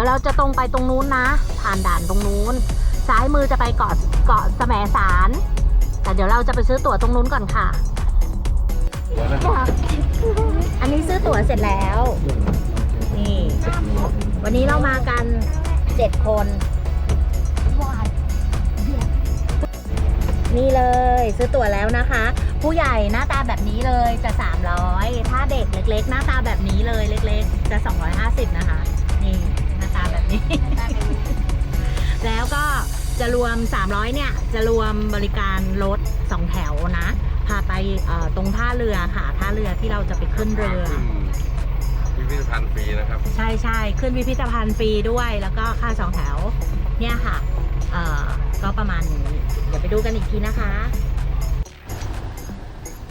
เดี๋ยวเราจะตรงไปตรงนู้นนะ ผ่านด่านตรงนู้น ซ้ายมือจะไปเกาะเกาะแสมสาร แต่เดี๋ยวเราจะไปซื้อตั๋วตรงนู้นก่อนค่ะ อันนี้ซื้อตั๋วเสร็จแล้ว นี่ วันนี้เรามากันเจ็ดคน นี่เลยซื้อตั๋วแล้วนะคะ ผู้ใหญ่หน้าตาแบบนี้เลยจะ 300 ถ้าเด็กเล็กๆ หน้าตาแบบนี้เลยเล็ก ๆ จะ 250 นะคะ นี่หน้าตาแบบนี้ แล้วก็จะรวม 300 เนี่ย จะรวมบริการรถ2แถวนะ พาไปเอ่อตรงท่าเรือค่ะ ท่าเรือที่เราจะไปขึ้นเรือ พิพิธภัณฑ์ฟรีนะครับ ใช่ใช่ขึ้นพิพิธภัณฑ์ฟรีด้วย แล้วก็ค่าสองแถว เนี่ยค่ะเอ่อก็ประมาณนี้ เดี๋ยวไปดูกันอีกทีนะคะ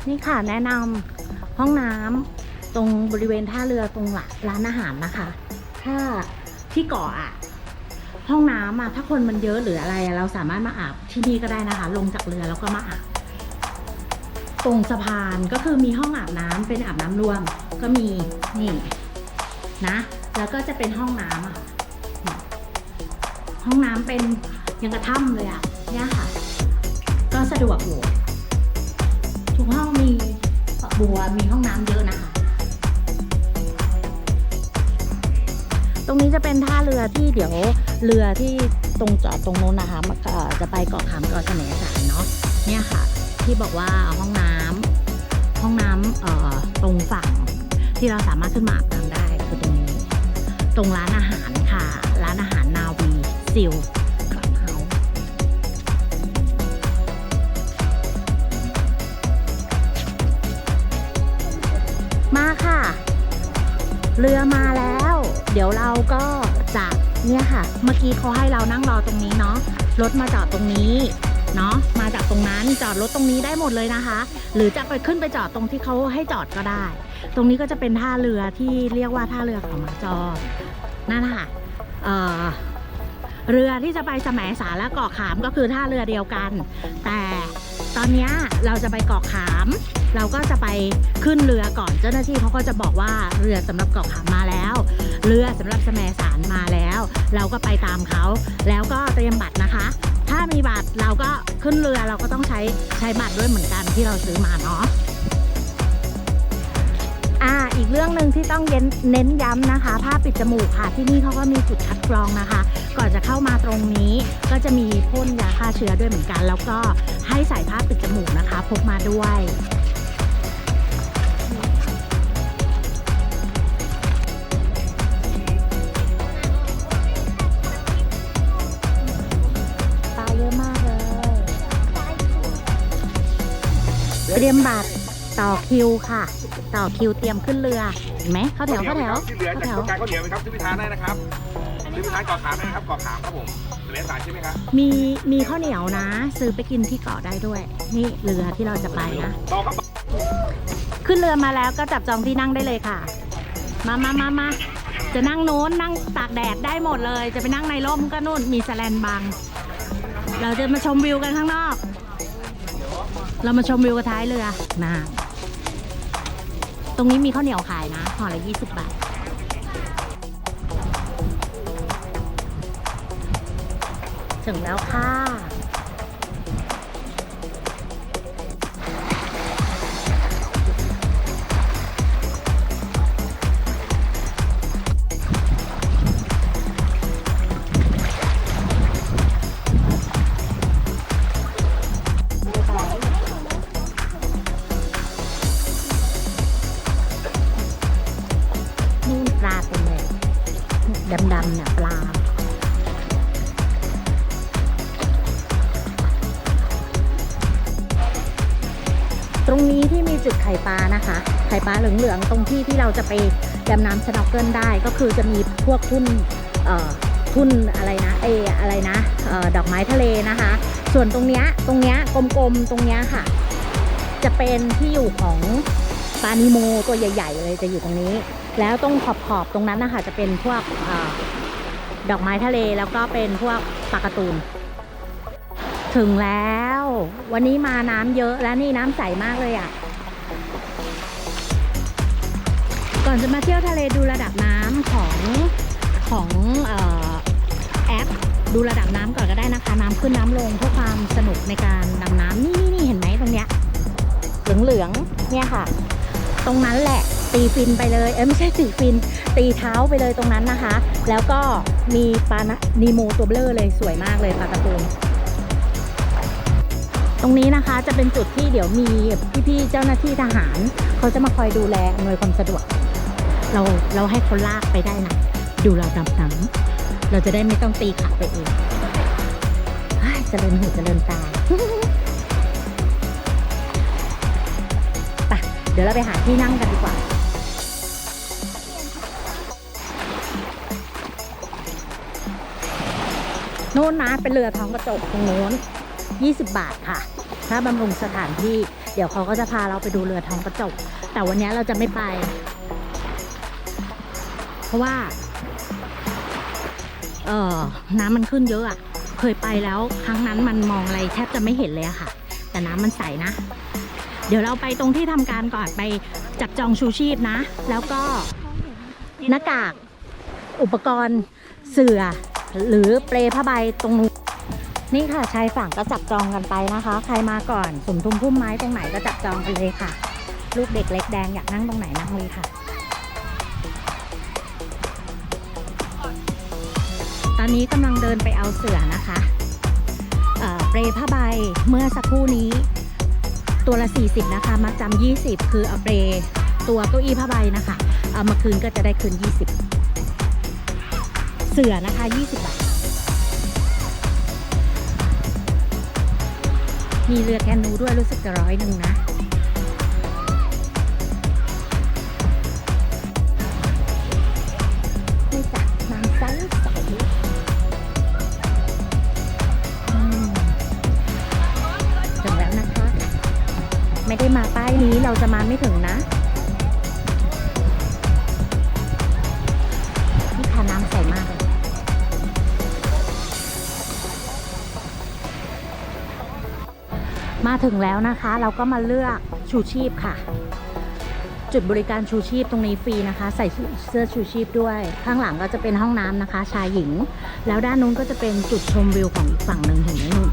นี่ค่ะแนะนำห้องน้ำตรงบริเวณท่าเรือตรงหลักร้านอาหารนะคะ ถ้า ที่เกาะอะห้องน้ำอะถ้าคนมันเยอะหรืออะไรอะเราสามารถมาอาบที่นี่ก็ได้นะคะ ลงจากเรือแล้วก็มาอาบตรงสะพานก็คือมีห้องอาบน้ำเป็นอาบน้ำรวม ก็มีนี่นะ แล้วก็จะเป็นห้องน้ำอะห้องน้ำเป็นยังกระถ้ำเลยอะเนี่ยค่ะ ก็สะดวกอยู่ทุกห้องมีฝักบัวมีห้องน้ำเยอะนะคะ ตรงนี้จะเป็นท่าเรือที่เดี๋ยวเรือที่ตรงจอดตรงโน้นนะคะจะไปเกาะขามเกาะเสมสารเนาะเนี่ยค่ะ ที่บอกว่าห้องน้ำห้องน้ำตรงฝั่งที่เราสามารถขึ้นมาอาบน้ำได้คือตรงนี้ ตรงร้านอาหารค่ะ ร้านอาหารนาวีซิลคลับเฮามาค่ะ เรือมาแล้ว ดี๋ยวเราก็จะเนี่ยค่ะ เมื่อกี้เขาให้เรานั่งรอตรงนี้เนาะรถมาจอดตรงนี้เนาะมาจากตรงนั้นจอดรถตรงนี้ได้หมดเลยนะคะ หรือจะไปขึ้นไปจอดตรงที่เขาให้จอดก็ได้ ตรงนี้ก็จะเป็นท่าเรือที่เรียกว่าท่าเรือเขามาจอนั่นนะคะเอ่อเรือที่จะไปแสมสารและเกาะขามก็คือท่าเรือเดียวกัน แต่ตอนนี้เราจะไปเกาะขาม เราก็จะไปขึ้นเรือก่อนเจ้าหน้าที่เขาก็จะบอกว่าเรือสำหรับเกาะขามมาแล้ว เรือสำหรับสมสารมาแล้ว เราก็ไปตามเขา แล้วก็เตรียมบัตรนะคะ ถ้ามีบัตรเราก็ขึ้นเรือเราก็ต้องใช้ใช้บัตรด้วยเหมือนกันที่เราซื้อมาเนาะอ่าอีกเรื่องหนึ่งที่ต้องเน้นเน้นย้ำนะคะ ผ้าปิดจมูกค่ะ ที่นี่เขาก็มีจุดคัดกรองนะคะ ก่อนจะเข้ามาตรงนี้ก็จะมีพ่นยาฆ่าเชื้อด้วยเหมือนกัน แล้วก็ให้ใส่ผ้าปิดจมูกนะคะ พกมาด้วย เตรียมบัตรต่อคิวค่ะ ต่อคิวเตรียมขึ้นเรือเห็นไหมเข้าแถวเข้าแถวที่เหลือเข้าจะแถวต้องการข้าวเหนียวไหมครับซื้อพิธานได้นะครับซื้อพิธานเกาะขามได้นะครับเกาะขามครับผมเสลสารใช่ไหมครับมีมีข้าวเหนียวนะ ซื้อไปกินที่เกาะได้ด้วย นี่เรือที่เราจะไปนะ ต่อครับขึ้นเรือมาแล้วก็จับจองที่นั่งได้เลยค่ะ มามามามาจะนั่งโน้นนั่งตากแดดได้หมดเลย จะไปนั่งในร่มก็นู่นมีแสแลนบัง เราจะมาชมวิวกันข้างนอก เรามาชมวิวกันท้ายเรือนะตรงนี้มีข้าวเหนียวขายนะห่อละยี่สิบบาท ถึงแล้วค่ะ ไข่ปลาเหลืองๆตรงที่ที่เราจะไปดำน้ำสโนว์เกิลได้ ก็คือจะมีพวกทุ่นทุ่นอะไรนะเออะไรนะออดอกไม้ทะเลนะคะ ส่วนตรงเนี้ยตรงเนี้ยกลมๆตรงเนี้ยค่ะ จะเป็นที่อยู่ของปลานิโมตัวใหญ่ ๆ เลยจะอยู่ตรงนี้ แล้วตรงขอบๆตรงนั้นนะคะจะเป็นพวกออดอกไม้ทะเลแล้วก็เป็นพวกปลากร์ตูนถึงแล้ว วันนี้มาน้ำเยอะและนี่น้ำใสมากเลยอะ่ะ ก่อนจะมาเที่ยวทะเลดูระดับน้ำของของออแอปดูระดับน้ำก่อนก็ได้นะคะ น้ำขึ้นน้ำลงเพื่อความสนุกในการดำน้ำนี่นี่นี่เห็นไหมตรงเนี้ยเหลืองๆเนี่ยค่ะ ตรงนั้นแหละตีฟินไปเลยเอ้ไม่ใช่ตีฟิน ตีเท้าไปเลยตรงนั้นนะคะ แล้วก็มีปลานะนีโมตัวเบลอเลยสวยมากเลยปลาตะปูนตรงนี้นะคะจะเป็นจุดที่เดี๋ยวมีพี่ๆเจ้าหน้าที่ทหาร เขาจะมาคอยดูแลอำนวยความสะดวก เราเราให้เขาลากไปได้นะดูเราดำน้ำเราจะได้ไม่ต้องตีขาไปเองเฮ้ยเจริญหูเจริญตาไปเดี๋ยวเราไปหาที่นั่งกันดีกว่าโน่นนะเป็นเรือท้องกระจกตรงโน้น 20 บาทค่ะ ถ้าบำรุงสถานที่ เดี๋ยวเขาก็จะพาเราไปดูเรือท้องกระจก แต่วันนี้เราจะไม่ไป เพราะว่า เออน้ำมันขึ้นเยอะอะเคยไปแล้วครั้งนั้นมันมองอะไรแทบจะไม่เห็นเลยอะค่ะ แต่น้ำมันใสนะ เดี๋ยวเราไปตรงที่ทำการก่อนไปจับจองชูชีพนะ แล้วก็หน้ากากอุปกรณ์เสื่อ หรือเปลผ้าใบตรงนู้นนี่ค่ะชายฝั่งก็จับจองกันไปนะคะ ใครมาก่อนสมทุมพุ่มไม้ตรงไหนก็จับจองกันเลยค่ะ ลูกเด็กเล็กแดงอยากนั่งตรงไหนนั่งเลยค่ะ อนนี้กำลังเดินไปเอาเสือนะคะเอ่อเปรผ้าใบเมื่อสักครู่นี้ ตัวละ 40 นะคะมาจำ20 คือเอาเปรตัวเก้าอี้ผ้าใบนะคะ เอามาคืนก็จะได้คืน 20 เสือนะคะ 20 บาท มีเรือแคนูด้วยรู้สึกจะร้อยหนึ่งนะ นี้เราจะมาไม่ถึงนะนี่ค่ะน้ำใสมากเลยมาถึงแล้วนะคะ เราก็มาเลือกชูชีพค่ะ จุดบริการชูชีพตรงนี้ฟรีนะคะ ใส่เสื้อชูชีพด้วย ข้างหลังก็จะเป็นห้องน้ำนะคะ ชายหญิง แล้วด้านนู้นก็จะเป็นจุดชมวิวของอีกฝั่งหนึ่งเห็นไหมนู่น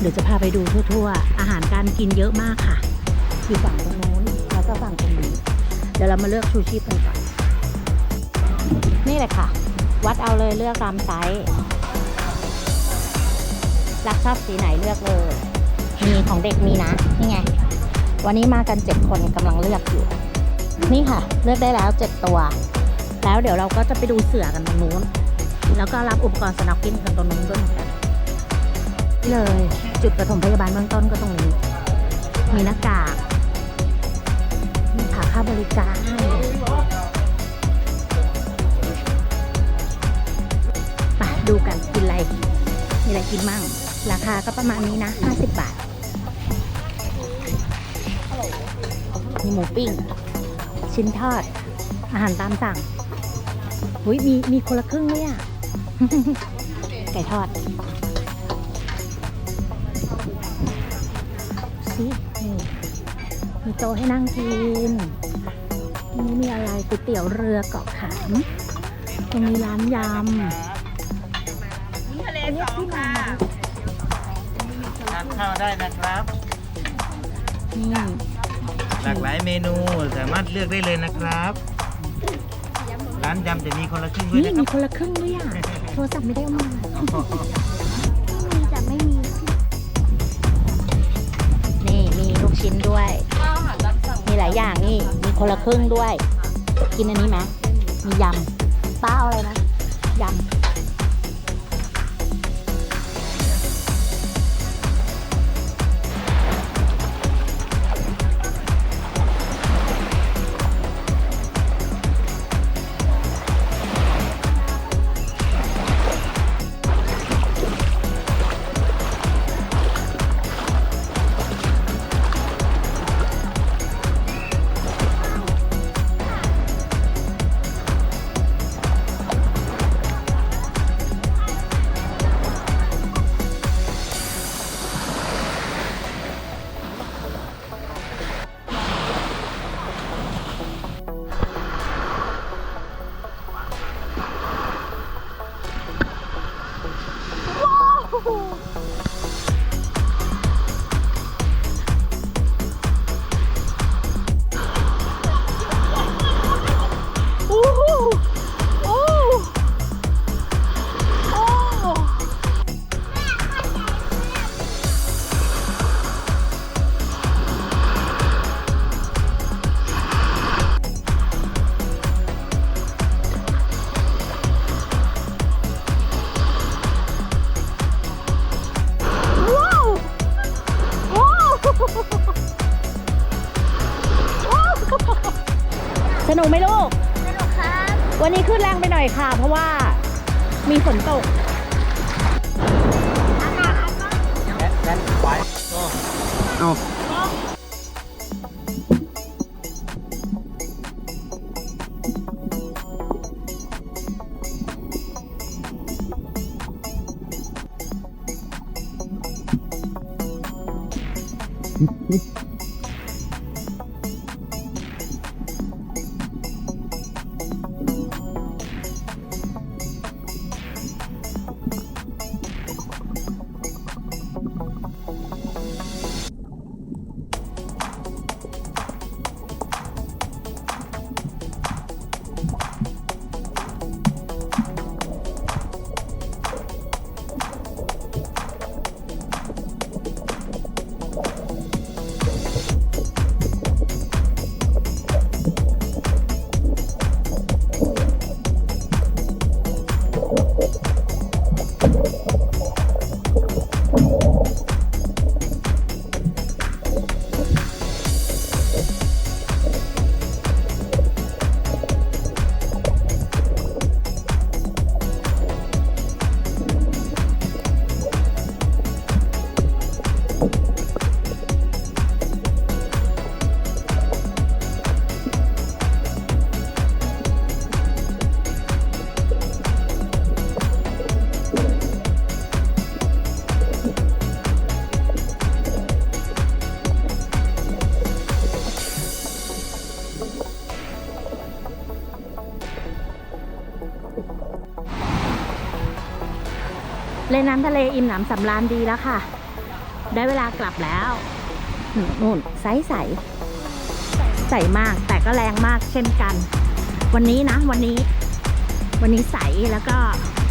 เดี๋ยวจะพาไปดูทั่ว ๆ อาหารการกินเยอะมากค่ะู่ฝั่งตรงนู้นแล้วก็ฝั่งตรงนี้ เดี๋ยวเรามาเลือกชูชีพกันก่อน นี่เลยค่ะ วัดเอาเลยเลือกตามไซส์รักชอบสีไหนเลือกเลย มีของเด็กมีนะ นี่ไง วันนี้มากันเจ็ดคนกำลังเลือกอยู่ นี่ค่ะ เลือกได้แล้วเจ็ดตัว แล้วเดี๋ยวเราก็จะไปดูเสือกันตรงนู้น แล้วก็รับอุปกรณ์สน็อกกิ้งกันตรงนู้นด้วยเหมือนกันนี่เลย จุดปฐมพยาบาลเบื้องต้นก็ตรงนี้ มีหน้ากาก ค่าบริการไปดูกันกินอะไร มีอะไรกินมั่ง ราคาก็ประมาณนี้นะ 50 บาท มีหมูปิ้ง ชิ้นทอด อาหารตามสั่งอุ้ยมีมีคนละครึ่งเลยอะ ไก่ทอดสิ มีโต๊ะให้นั่งกิน นี่มีอะไรก๋วยเตี๋ยวเรือเกาะขามตรงนี้ร้านยำทะเลสองค่ะทานข้าวได้นะครับ นี่หลากหลายเมนูสามารถเลือกได้เลยนะครับ ร้านยำจะมีคนละครึ่งด้วยนี่นะคมีรับคนละครึ่งด้วยอะ โทรศัพท์ไม่ได้เอามา คนละครึ่งด้วย กินอันนี้ไหมมียำป้าเอาอะไรนะยำ วันนี้ขึ้นแรงไปหน่อยค่ะ เพราะว่ามีฝนตกเอาเล่นน้ำ ทะเลอิ่มหนำสำราญดีแล้วค่ะ ได้เวลากลับแล้วนู่นใสใสใสมากแต่ก็แรงมากเช่นกัน วันนี้นะ วันนี้ วันนี้ใสแล้วก็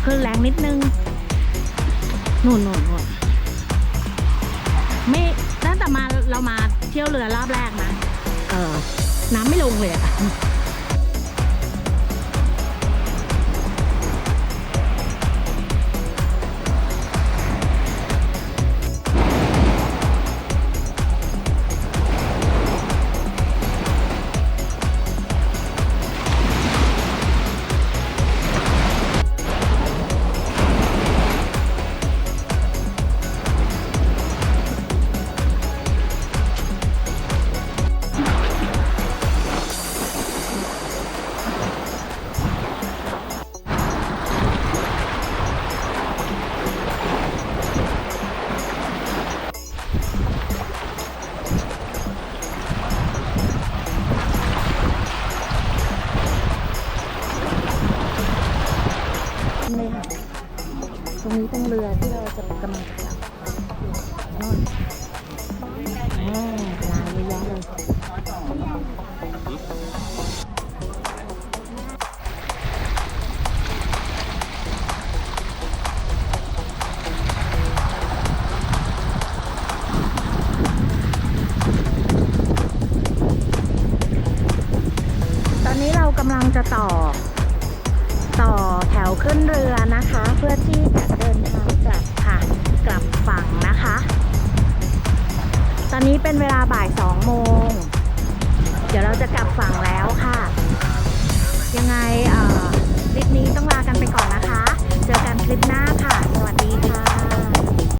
คลื่นแรงนิดนึงนู่นนู่นนู่นไม่ตั้งแต่มาเรามาเที่ยวเรือรอบแรกนะเออน้ำไม่ลงเลยอะ จะต่อ ต่อแถวขึ้นเรือนะคะ เพื่อที่จะเดินทางกลับค่ะ กลับฝั่งนะคะ ตอนนี้เป็นเวลาบ่ายสองโมง เดี๋ยวเราจะกลับฝั่งแล้วค่ะ ยังไงคลิปนี้ต้องลากันไปก่อนนะคะ เจอกันคลิปหน้าค่ะ สวัสดี